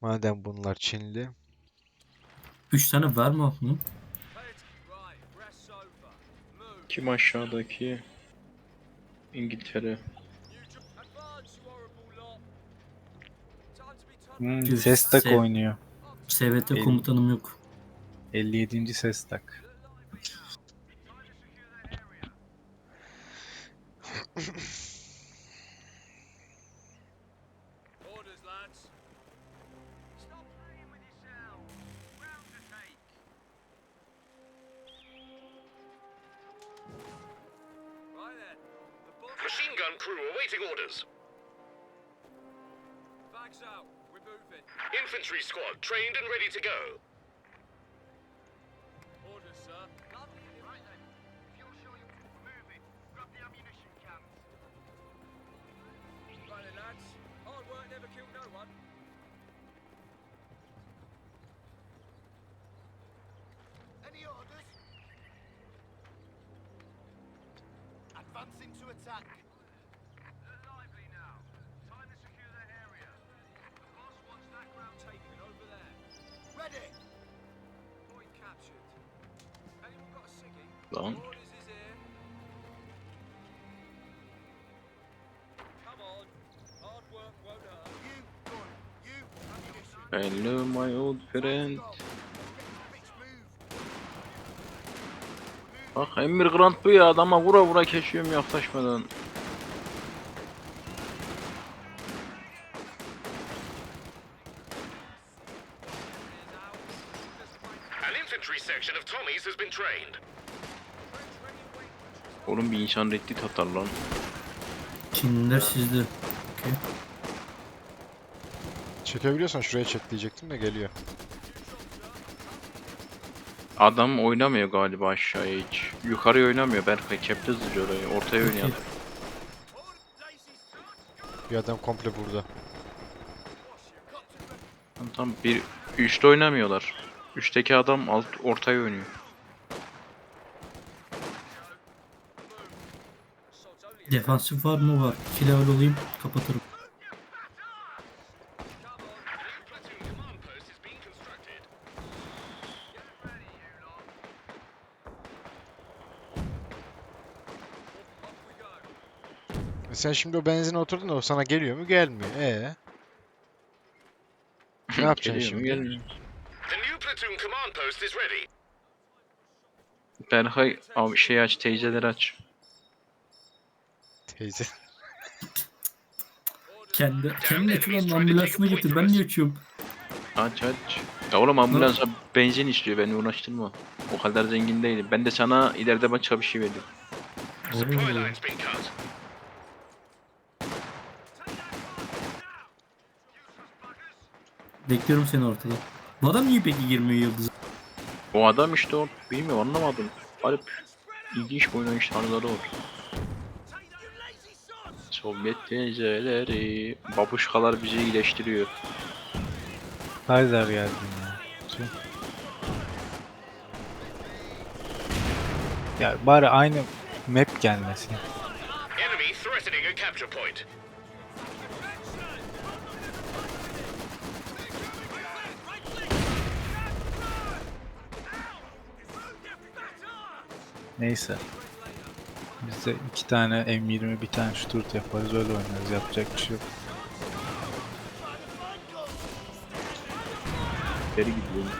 Madem bunlar Çinli. 3 tane var mı bunun? Kim aşağıdaki? İngiltere. Hmm, Tüh, Sestak sev- oynuyor. SVT Benim- komutanım yok. 57. Sestak. Orders, Machine gun crew awaiting orders. bags out. We're moving. Infantry squad trained and ready to go. Hello my old friend. Bak Emir Grant bu ya adama vura vura keşiyorum yaklaşmadan. Oğlum bir insan reddi atar lan. Çinliler sizde. Okey. Çekebiliyorsan şuraya çek diyecektim de geliyor. Adam oynamıyor galiba aşağıya hiç. Yukarıya oynamıyor Berkay. Kepli hızlıca orayı. Ortaya oynuyor. adam. Bir adam komple burada. Tam, tam bir üçte oynamıyorlar. Üçteki adam alt ortaya oynuyor. Defansif var mı? Var. 2 level olayım. Kapatırım. A new platoon command post is being constructed. E sen şimdi o benzine oturdun da o sana geliyor mu? Gelmiyor. Ee? Ne yapacaksın Geliyor mu? şimdi? Gelmiyor. The new platoon command post is ready. Berkay abi şey aç, teyzeleri aç. Teyze. Kendi, kendi açılan ambulansını getir. Ben niye uçuyorum? Aç aç. Ya oğlum ambulansa benzin istiyor beni uğraştırma. O kadar zengin değilim. Ben de sana ileride başka bir şey veririm. Supply line's been cut. Bekliyorum seni ortada. Bu adam niye peki girmiyor yıldız? O adam işte o. Bilmiyorum anlamadım. Garip. İlginç bir oynayış tarzları var. Sovyet teyzeleri, babuşkalar bizi iyileştiriyor. Kaiser geldi ya. Tüh. Ya bari aynı map gelmesin. Enemy threatening a capture point. Neyse. Biz de iki tane M20 bir tane Stuart yaparız öyle oynarız yapacak bir şey yok. Geri gidiyorum.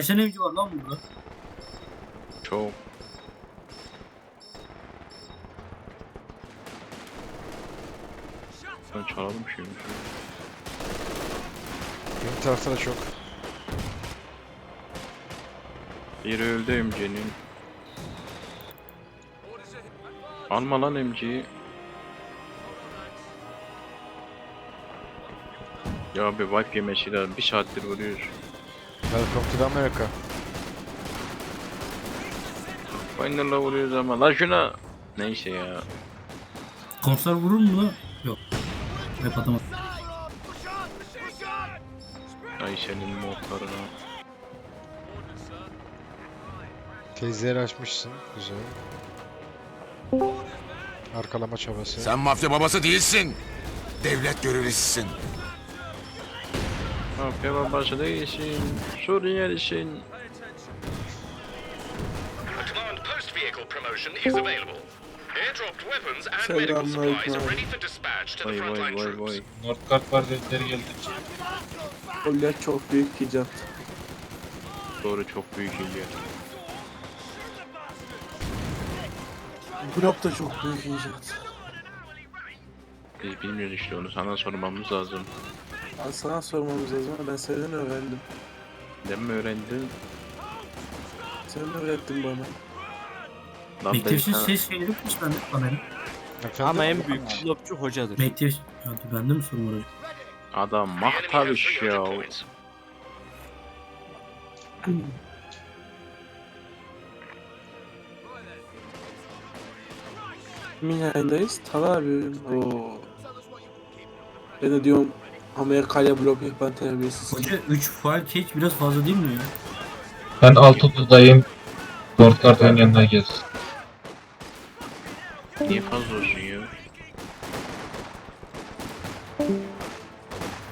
Kaç tane evci var lan burada? Çok. Ben çalalım şimdi. Benim tarafta da çok. Biri öldü MC'nin. Alma lan MC'yi. Ya bir wipe yemesi lazım. Bir saattir vuruyor. Welcome to America. Final'la vuruyoruz ama. Lan şuna. Neyse ya. Konser vurur mu lan? Yok. Hep atamadım. Push on! Push on! Ay senin motoruna. Tezleri açmışsın. Güzel. Arkalama çabası. Sen mafya babası değilsin. Devlet görevlisisin. Mafya babası değilsin. Suriyelisin. A command post vehicle promotion is available. Airdropped weapons and medical supplies are ready for dispatch to the Vay vay vay vay. Northgard var dedikleri geldi. Kolye çok büyük icat. Doğru çok büyük ilgi. Blok da çok büyük icat. Biz bilmiyoruz işte onu sana sormamız lazım. Ben sana sormamız lazım ama ben senden öğrendim. Neden mi öğrendin? Sen öğrettin bana. Lan ben Mekteş'in şeyleri hiç bende bana. Ama en büyük blokçu hocadır. Mekteş. Ya bende mi sorun var? Adam 300 ya. Minay'dayız. Tal abi. Oo. Ben de diyorum Amerika'ya blok yapan terbiyesiz. Hoca 3 faal cage biraz fazla değil mi ya? Ben Altıoklu'dayım. Northgard oynayan herkes. Niye fazla olsun ya?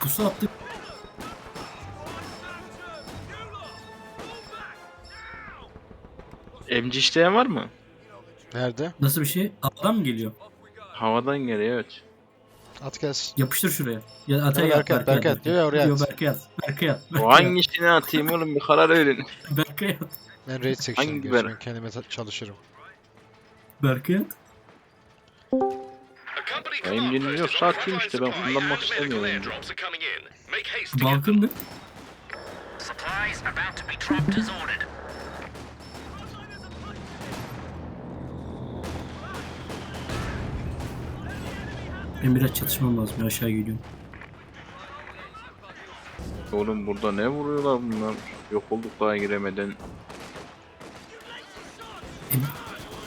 Pusu attık. Emci isteyen var mı? Nerede? Nasıl bir şey? Adam mı geliyor? Havadan geliyor evet. At gelsin. Yapıştır şuraya. Ya Ya yat. Berkay, Berkay, Berkay, diyor ya, oraya Yok, at. Berkay at. Berkay at. O hangisini atayım oğlum bir karar verin. Berkay at. Ben raid section Hangi Ben kendime çalışırım. Berkay at. Benim yok, on saatiyim frontline işte, ben kullanmak istemiyorum. Balkın ne? Supplies about to be dropped as ordered. Ben biraz çatışmam lazım. Aşağı geliyorum. Oğlum burada ne vuruyorlar bunlar? Yok olduk daha giremeden.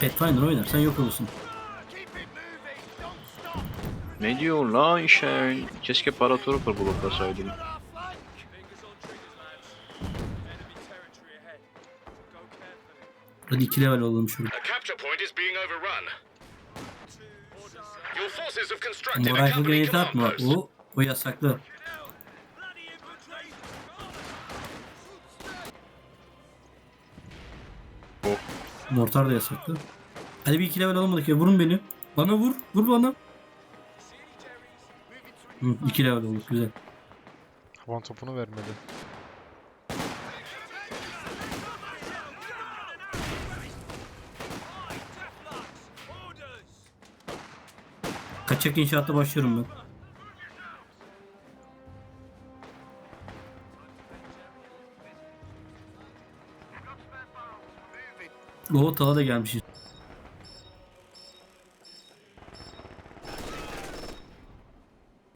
Pathfinder oynarsan yok olursun. Ne diyor lan işe? Keşke Paratrooper bloklasaydım. Hadi 2 level olalım şurada. Grenade command atma. O, o yasaklı. Oh. Mortar da yasaklı. Hadi bir iki level alamadık ya. Vurun beni. Bana vur. Vur bana. Hı, iki level olduk. Güzel. Havan topunu vermedi. Kaçak inşaatta başlıyorum ben. Oo tala da gelmişiz.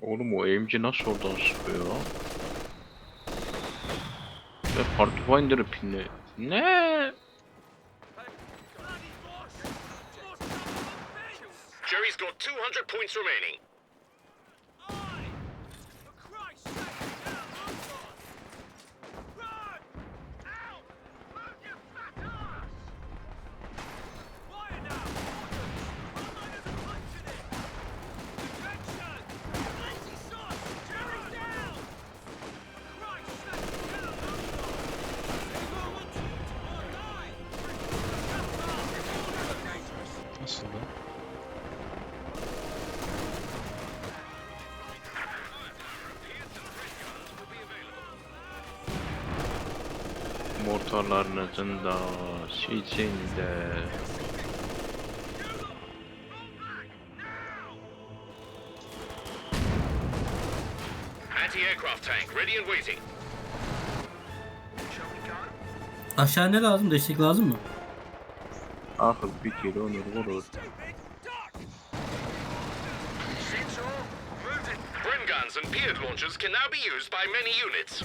Oğlum o aimci nasıl oradan sıkıyor lan? Ve Pathfinder'ı pinli. Ne? Mortarlarınızın da sizin de. Anti-aircraft tank ready and waiting. Aşağı ne lazım? Destek lazım mı? Akıl fikir onur vurur. Bren guns and Beard launchers can now be used by many units.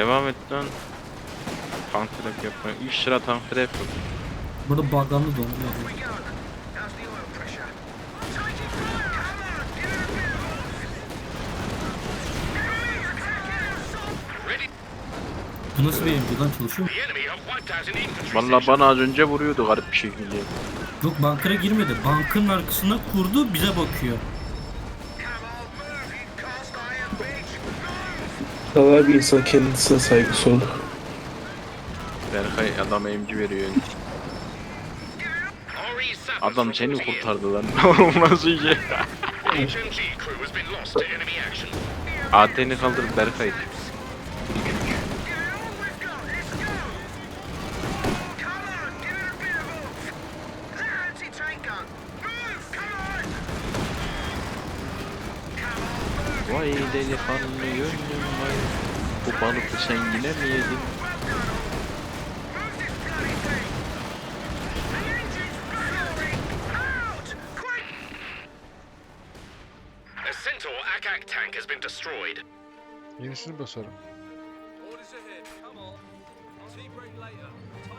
Devam et lan. Tank trap yapma. 3 sıra tank trap yok. Burada baglandı dondu. Bu nasıl bir emri lan çalışıyor? İnfantry Valla bana az önce vuruyordu garip bir şekilde. Yok bankara girmedi. Bankın arkasına kurdu bize bakıyor. Talha abi insan kendisine saygısı olur. Berkay adam emci veriyor. Adam seni kurtardı lan. Nasıl şey? AT'ni kaldır Berkay. Vay delikanlı gönlüm balıkı sen yine mi yedin? A Centaur Akak tank has been destroyed. Yenisini basarım.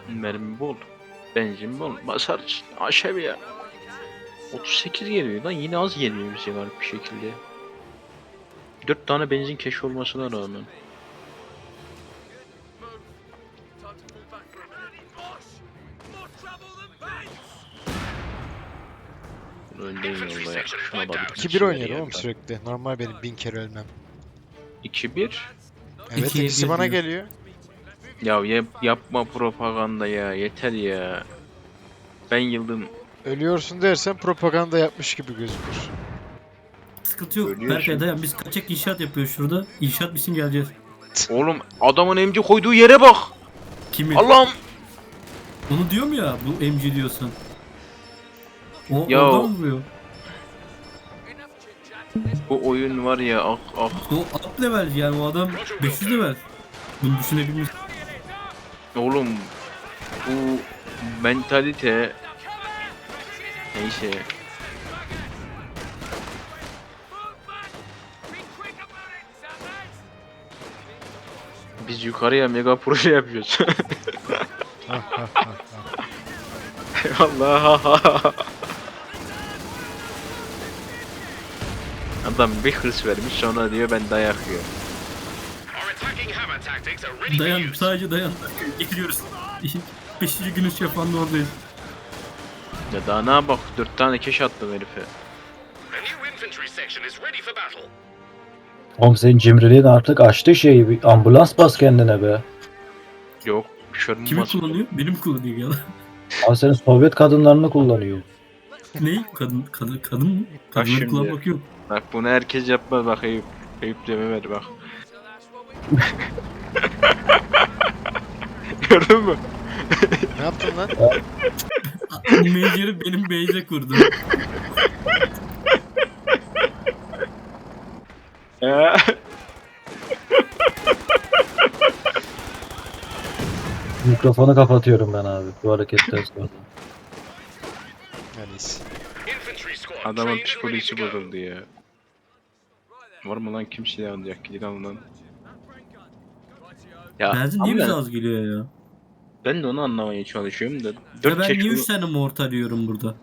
Mermi bol. Benzin bol. Basar aşağı ya. 38 geliyor lan yine az geliyor bize garip bir şekilde. 4 tane benzin keşf olmasına rağmen. Bates! Öndeyim yolda ya. Şuna bak. 2-1 oynuyorum oğlum sürekli. Normal benim bin kere ölmem. 2-1. Evet İkiye ikisi bir bana diyor. geliyor. Ya yap, yapma propaganda ya yeter ya. Ben yıldım. Ölüyorsun dersen propaganda yapmış gibi gözükür. Sıkıntı yok. Ölüyor Berkay şimdi. dayan biz kaçak inşaat yapıyoruz şurada. İnşaat bitsin geleceğiz. Oğlum adamın emci koyduğu yere bak. Kimin? Allah'ım. Onu diyorum ya bu MC diyorsun. O Ya- oradan mı vuruyor? Bu oyun var ya ah ah. O up level yani o adam 500 level. Bunu düşünebilmiş. Oğlum bu mentalite neyse biz yukarıya mega proje yapıyoruz. Ha, ha, ha, ha. Adam bir hırs vermiş sonra diyor ben dayak yiyorum. Dayan sadece dayan. Getiriyoruz. Beşinci günü yapan da oradayız. Ya daha ne bak dört tane keş attım herife. Oğlum senin cimriliğin artık açtı şeyi. Bir ambulans bas kendine be. Yok şörüm Kimi kullanıyor? Benim kullanıyor ya. Ama senin Sovyet kadınlarını kullanıyor. ne? Kadın, kadın, kadın mı? Kadınları kullanmak yok. Bak bunu herkes yapmaz bak Eyüp. Eyüp deme ver bak. Gördün mü? Ne yaptın lan? Major'ı benim base'e kurdu. Mikrofonu kapatıyorum ben abi bu hareketten sonra. Squad Adamın psikolojisi bozuldu ya. Var mı lan kim silah alacak? Gidin alın lan. Ya Benzin niye bize az geliyor ya? ben de onu anlamaya çalışıyorum da. Ya 4 ben niye bunu- 3 tane mortar yiyorum burada?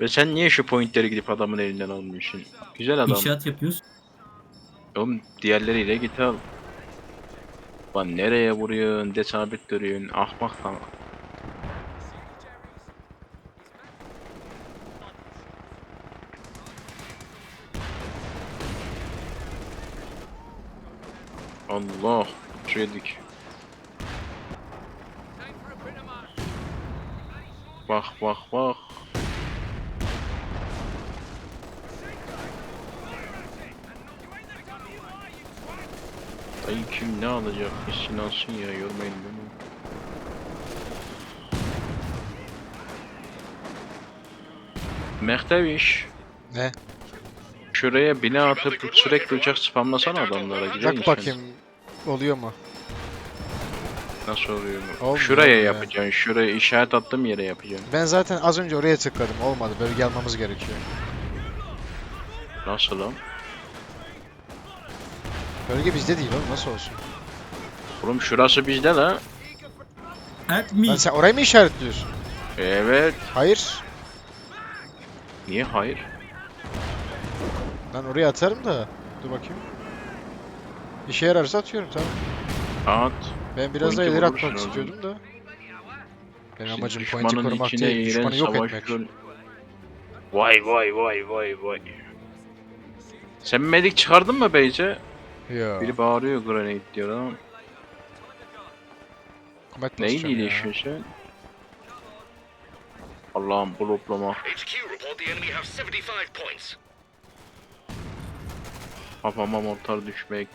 Ve sen niye şu pointleri gidip adamın elinden almıyorsun? Güzel adam. İnşaat yapıyoruz. Oğlum diğerleriyle git al. Lan nereye vuruyorsun? De sabit duruyorsun. Ahmak lan. Allah. Şuraya dik. Bak bak bak. Ay kim ne alacak? Gitsin alsın ya yormayın beni. Mekteviş. Ne? Şuraya bina atıp sürekli uçak spamlasana adamlara güzel Bak insan. bakayım oluyor mu? Nasıl oluyor mu? Olmuyor Şuraya ya. yapacaksın. Şuraya işaret attığım yere yapacaksın. Ben zaten az önce oraya tıkladım. Olmadı. Bölge almamız gerekiyor. Nasıl lan? Bölge bizde değil oğlum. Nasıl olsun? Oğlum şurası bizde la. Me. Lan sen orayı mı işaretliyorsun? Evet. Hayır. Niye hayır? Lan oraya atarım da. Dur bakayım. İşe yararsa atıyorum tamam. At. Ben biraz da Pointi ileri atmak oğlum. istiyordum da. Benim Şimdi amacım pointi korumak değil, düşmanı yok etmek. yol- Vay vay vay vay vay. Sen medik çıkardın mı Beyce? Ya. Biri bağırıyor granate diyor ama. Kumet Neyi basacağım ya. iyileşiyorsun sen? Allah'ım bloklama. HQ report the enemy have 75 points. Kafama mortar düşmek.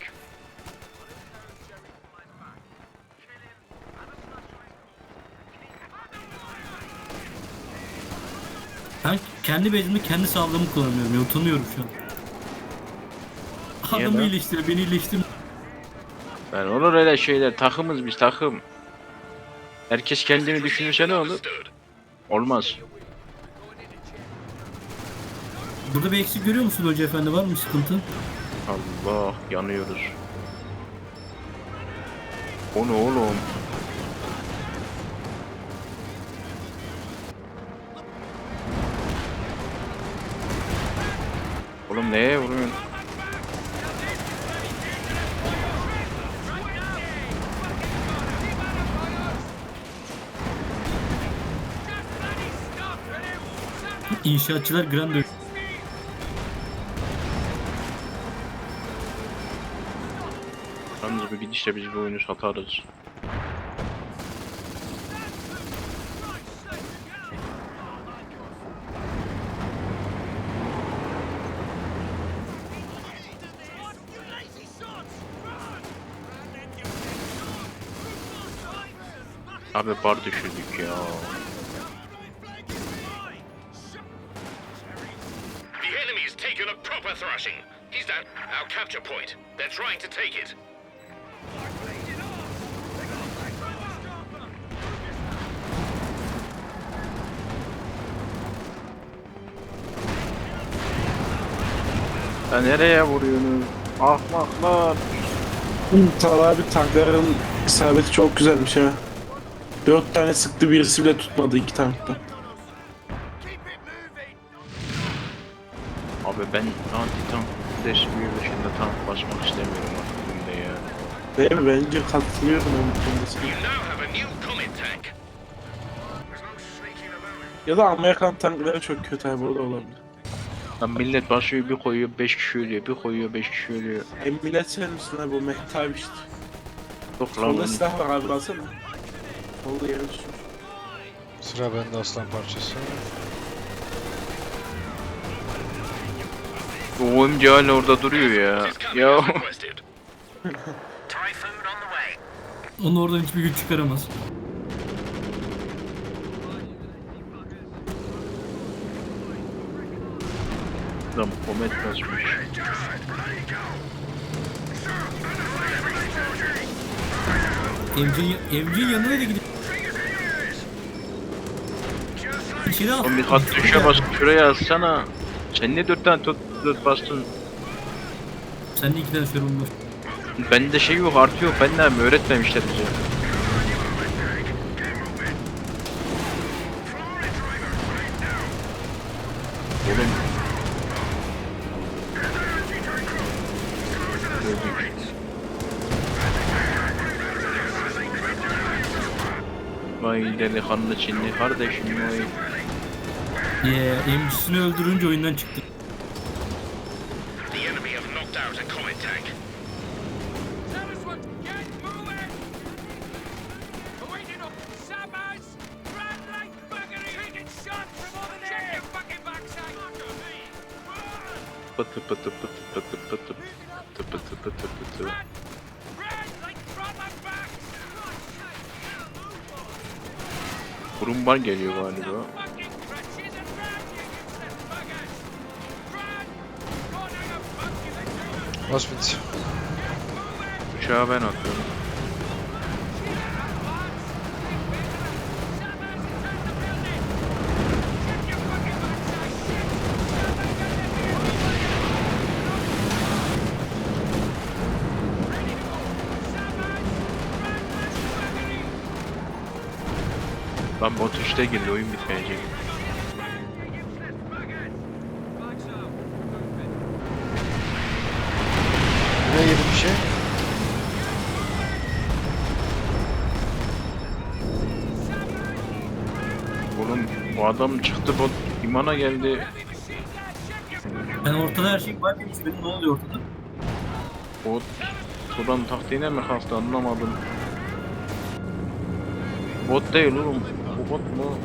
Ben kendi bezimi kendi sağlığımı kullanıyorum ya utanıyorum şu an. Niye Adamı lan? iyileştir, beni iyileştir. Ben olur öyle şeyler. Takımız biz takım. Herkes kendini düşünürse ne olur? Olmaz. Burada bir eksik görüyor musun hoca efendi? Var mı sıkıntı? Allah yanıyoruz. O ne oğlum? Oğlum neye vuruyorsun? İnşaatçılar Grand Ö- Yalnız bir gidişle biz bu oyunu satarız. Abi bar düşürdük ya. The enemy's taken a proper thrashing. He's at our capture point. They're trying to take it. Ya nereye vuruyorsunuz? Ahmaklar. Talha abi tankların isabeti çok güzelmiş ha. Dört tane sıktı birisi bile tutmadı iki tankta. Abi ben anti tank ders büyü dışında tank basmak istemiyorum artık bunda ya. Değil mi? Bence katılıyorum ben bu konuda. Ya da Amerikan tankları çok kötü abi o da olabilir. Lan millet basıyor bir koyuyor 5 kişi ölüyor, bir koyuyor 5 kişi ölüyor. Hem millet sen misin abi bu mehtap işte. Yok lan Solda silah var abi alsana. Solda yere düşüyor. Sıra bende aslan parçası. Bu OMG hala orada duruyor ya. Ya. Onu oradan hiçbir güç çıkaramaz. lan komet basmış. Evcin, evcin yanına da gidip... İçeri al. Oğlum bir kat tuşa bas şuraya alsana. Sen niye 4 tane tot, tot bastın? Sende iki tane sorun var. Bende şey yok artı yok ben de mi öğretmemişler bize. Oğlum. Öldük. Vay delikanlı Çinli kardeşim vay. Yeah, emcisini öldürünce oyundan çıktı. Pıtı pıtı pıtı pıtı pıtı pıtı pıtı pıtı pıtı. Burumban geliyor galiba. Bas bit. Uçağa ben atıyorum. Lan bot işte girdi oyun bitmeyecek. Adam çıktı bot imana geldi. Yani ortada her şey var demiş. Benim ne oluyor ortada? Bot Turan taktiğine mi kalktı anlamadım. Bot değil oğlum. Bu bot mu?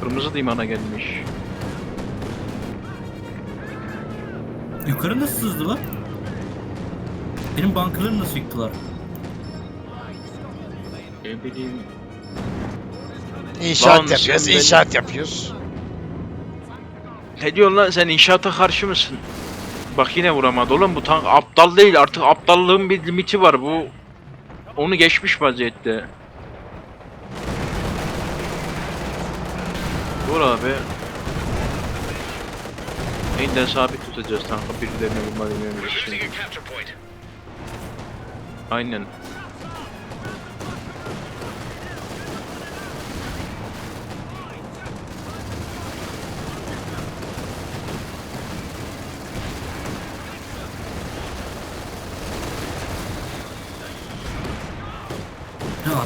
Kırmızı da imana gelmiş. Yukarı nasıl sızdılar? Benim bankaları nasıl yıktılar? Ne bileyim. İnşaat Lan yapıyoruz, inşaat yapıyoruz. Ne diyorsun lan sen inşaata karşı mısın? Bak yine vuramadı oğlum bu tank aptal değil artık aptallığın bir limiti var bu. Onu geçmiş vaziyette. Vur abi. Yeniden sabit tutacağız tankı birilerine vurma capture point. Aynen.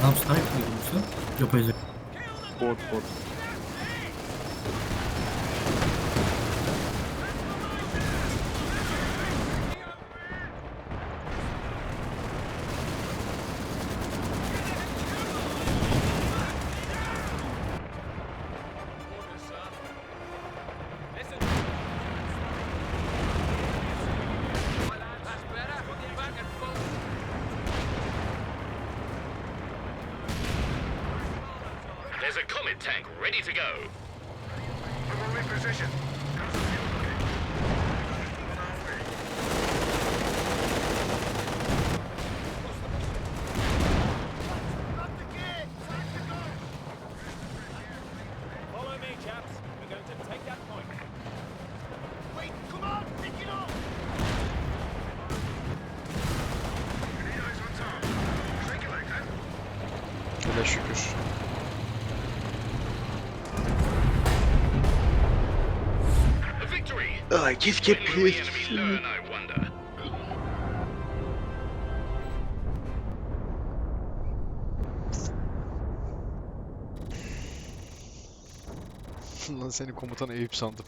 Adam sniper girmiş lan. Yapay zeka. Bot bot. Position. Ay keşke wonder? Lan seni komutan Eyüp sandım.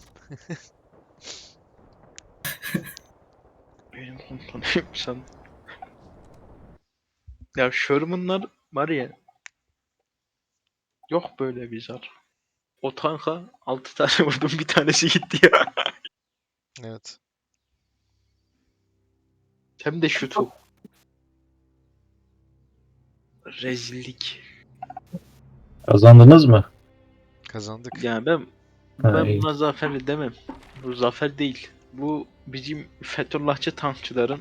Benim komutanım sen. Ya Sherman'lar var ya. Yok böyle bir zar. O tanka 6 tane vurdum bir tanesi gitti ya. Evet. Hem de şutu. Rezillik. Kazandınız mı? Kazandık. Yani ben Ha, ben iyi. buna zaferli demem. Bu zafer değil. Bu bizim Fethullahçı tankçıların